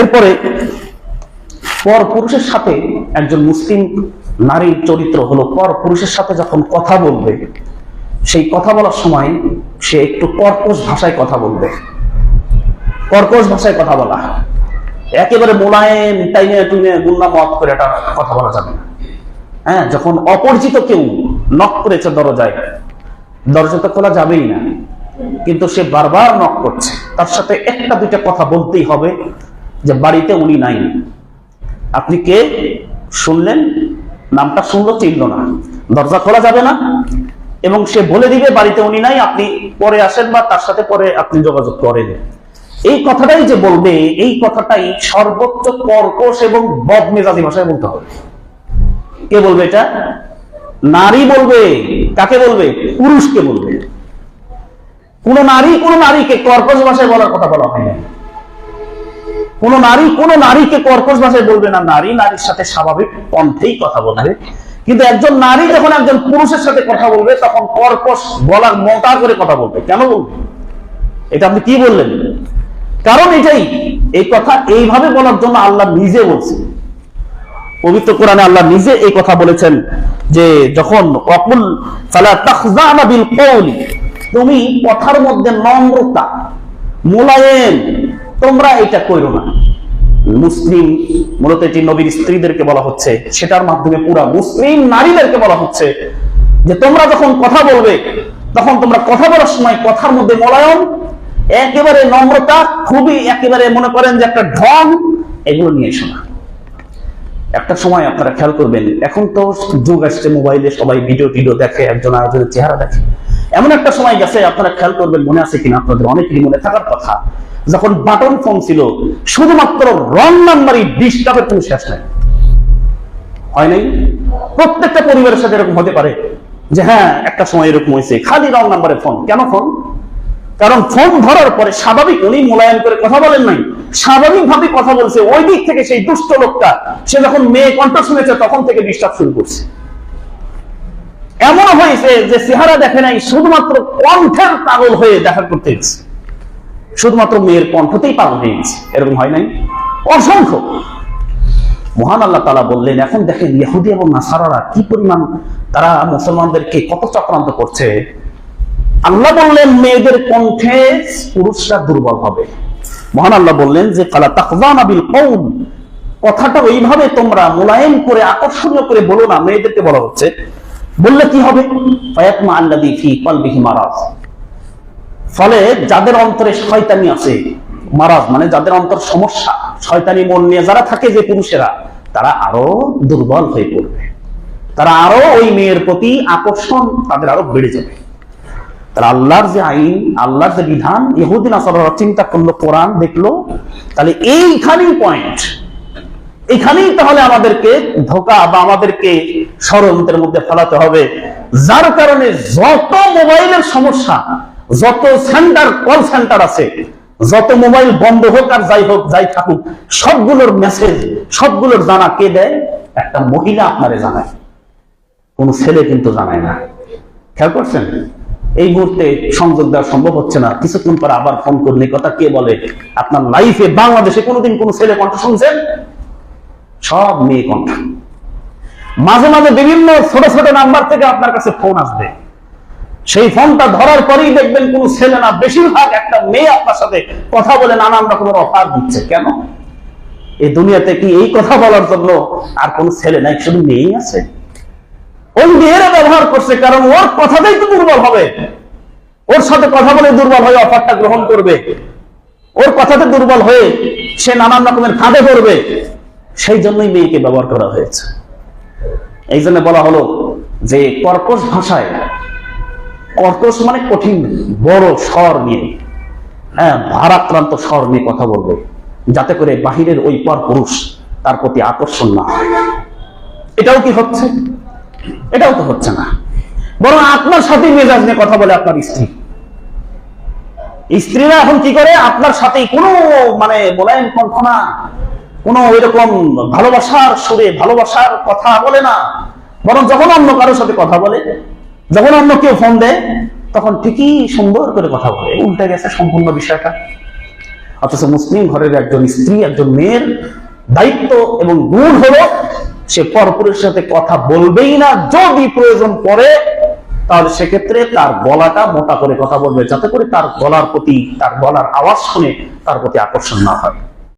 এরপরে পর পুরুষের সাথে একজন মুসলিম নারীর চরিত্র হলো, পর পুরুষের সাথে যখন কথা বলবে, সেই কথা বলার সময় সে একটু কর্কশ ভাষায় কথা বলবে। কর্কশ ভাষায় কথা বলা। একেবারে মোলায়েম, টাইনে টুইনে গুন্না মত করে এটা কথা বলা যাবে না। হ্যাঁ যখন অপরিচিত কেউ নক করেছে দরজায়, দরজা তো খোলা যাবেই না। কিন্তু সে বারবার নক করছে। তার সাথে একটা দুইটা কথা বলতেই হবে। যে বাড়িতে উনি নাই। আপনি কে? শুনলেন? নামটা শুনলো চিনল না। দরজা খোলা যাবে না। এবং সে বলে দিবে, বাড়িতে উনি নাই, আপনি পরে আসেন বা তার সাথে পরে আপনি যোগাযোগ করেন। এই কথাটাই যে বলবে, এই কথাটাই সর্বোচ্চ কর্কশ এবং বদমেজাজি ভাষায় বলতে হবে। কে বলবে এটা? নারী বলবে। কাকে বলবে? পুরুষকে বলবে। কোন নারী, কোন নারীকে কর্কশ ভাষায় বলার কথা বলা হয় না কোন নারী, কোন নারীকে কর্কশ ভাষায় বলবে না, নারী, নারীর সাথে স্বাভাবিক কণ্ঠেই কথা বলবে। কিন্তু একজন নারী যখন একজন পুরুষের সাথে কথা বলবে, তখন কর্কশ বলার মোটা করে কথা বলবে। কেন বলবে? এটা আপনি কি বললেন? কারণ এটাই, এই কথা এইভাবে বলার জন্য আল্লাহ নিজে বলছে পবিত্র কোরআনে আল্লাহ নিজে এই কথা বলেছেন যে, যখন অকুল তুমি কথার মধ্যে নম্রতা, মোলায়েম তোমরা এটা কইরো না। মুসলিম, মূলত এটি নবীর স্ত্রীদেরকে বলা হচ্ছে, সেটার মাধ্যমে পুরা মুসলিম নারীদেরকে বলা হচ্ছে যে তোমরা যখন কথা বলবে, তখন তোমরা কথা বলার সময় কথার মধ্যে মোলায়ম, একেবারে নম্রতা, খুবই একেবারে মনে করেন যে একটা ঢং, এগুলো নিয়ে শোনা একটা সময় আপনারা খেয়াল করবেন, এখন তো যুগ আসছে, মোবাইলে সবাই ভিডিও টিডিও দেখে, একজন আরেকজনের চেহারা দেখে। এমন একটা সময় গেছে, আপনারা খেয়াল করবেন, মনে আছে কিনা আপনাদের? অনেকেরই মনে থাকার কথা। যখন বাটন ফোন ছিল, শুধুমাত্র রং নাম্বারই ডিস্টার্বের কোনো শেষ নাই। হয় নাই? প্রত্যেকটা পরিবারের সাথে এরকম হতে পারে যে হ্যাঁ একটা সময় এরকম হয়েছে, খালি রং নাম্বারের ফোন। কেন ফোন? কারণ ফোন ধরার পরে স্বাভাবিক উনি মূল্যায়ন করে কথা বলেন নাই। স্বাভাবিক ভাবে কথা বলছে, ওই দিক থেকে সেই দুষ্ট লোকটা, সে যখন মেয়ে কণ্ঠ শুনেছে, তখন থেকে ডিস্টার্ব শুরু করছে। এমন হয়েছে যে চেহারা দেখে নাই, শুধুমাত্র কণ্ঠের পাগল হয়ে দেখা করতে গেছে। শুধুমাত্র মেয়ের কণ্ঠতেই পাগল হয়ে গেছে। এরকম হয় নাই? অসংখ্য। মহান আল্লাহ তালা বললেন, এখন দেখেন ইহুদি এবং নাসারারা কি পরিমাণ তারা মুসলমানদেরকে কত চক্রান্ত করছে। আল্লাহ বললেন, মেয়েদের কণ্ঠে পুরুষরা দুর্বল হবে। মহান আল্লাহ বললেন যে কালা তাকজান আবিল কৌম কথাটা ওইভাবে তোমরা মোলায়েম করে, আকর্ষণীয় করে বলো না, মেয়েদেরকে বলা হচ্ছে। বললে কি হবে? মারাজ। ফলে যাদের অন্তরে শয়তানি আছে, মারাজ মানে যাদের অন্তর সমস্যা, শয়তানি মন নিয়ে যারা থাকে যে পুরুষেরা, তারা আরও দুর্বল হয়ে পড়বে। তারা আরও ওই মেয়ের প্রতি আকর্ষণ তাদের আরও বেড়ে যাবে। তারা আল্লাহর যে আইন, আল্লাহর যে বিধান, ইহুদিন আসর চিন্তা করল, কোরআন দেখল, তাহলে এইখানেই পয়েন্ট এখানেই তাহলে আমাদেরকে ধোকা বা আমাদেরকে ষড়যন্ত্রের মধ্যে ফেলাতে হবে। যার কারণে যত মোবাইলের সমস্যা, যত সেন্টার কল সেন্টার আছে, যত মোবাইল বন্ধ হোক আর যাই হোক, যাই থাকুক, সবগুলোর মেসেজ সবগুলোর জানা কে দেয়? একটা মহিলা আপনারে জানায়। কোন ছেলে কিন্তু জানায় না। খেয়াল করছেন? এই মুহূর্তে সংযোগ দেওয়া সম্ভব হচ্ছে না। কিছুক্ষণ পরে আবার ফোন করলে কথা কে বলে? আপনার লাইফে বাংলাদেশে কোনোদিন কোন ছেলে কণ্ঠ শুনছেন? সব মেয়ে কণ্ঠ। মাঝে মাঝে বিভিন্ন ছোট ছোট নাম্বার থেকে আপনার কাছে ফোন আসবে। সেই ফোনটা ধরার পরেই দেখবেন কোন ছেলে না, বেশিরভাগ একটা মেয়ে আপনার সাথে কথা বলে নানান রকমের অফার দিচ্ছে। কেন? এই দুনিয়াতে কি এই কথা বলার জন্য আর কোন ছেলে নাই? শুধু মেয়েই আছে। ওই মেয়েরা ব্যবহার করছে কারণ ওর কথাটাই তো দুর্বল হবে। ওর সাথে কথা বলে দুর্বল হয়ে অফারটা গ্রহণ করবে। ওর কথাতে দুর্বল হয়ে সে নানান রকমের ফাঁদে পড়বে। সেই জন্যই মেয়েকে ব্যবহার করা হয়েছে। এই জন্য বলা হলো যে কর্কশ ভাষায়, কর্কশ মানে কঠিন, বড় স্বর নিয়ে হ্যাঁ ভারাক্রান্ত স্বর নিয়ে কথা বলবে, যাতে করে বাহিরের ওই পর পুরুষ তার প্রতি আকর্ষণ না এটাও কি হচ্ছে? এটাও তো হচ্ছে না। বরং আপনার সাথে মেজাজ নিয়ে কথা বলে আপনার স্ত্রী। স্ত্রীরা এখন কি করে? আপনার সাথে কোনো মানে মোলায়েম কণ্ঠ না কোনো এরকম ভালোবাসার সুরে, ভালোবাসার কথা বলে না। বরং যখন অন্য কারোর সাথে কথা বলে, যখন অন্য কেউ ফোন দেয়, তখন ঠিকই সুন্দর করে কথা বলে। উল্টে গেছে সম্পূর্ণ বিষয়টা। অথচ মুসলিম ঘরের একজন স্ত্রী, একজন মেয়ের দায়িত্ব এবং গুণ হলো, সে পরপুরের সাথে কথা বলবেই না। যদি প্রয়োজন পড়ে, তাহলে সেক্ষেত্রে তার গলাটা মোটা করে কথা বলবে, যাতে করে তার গলার প্রতি, তার গলার আওয়াজ শুনে তার প্রতি আকর্ষণ না হয়।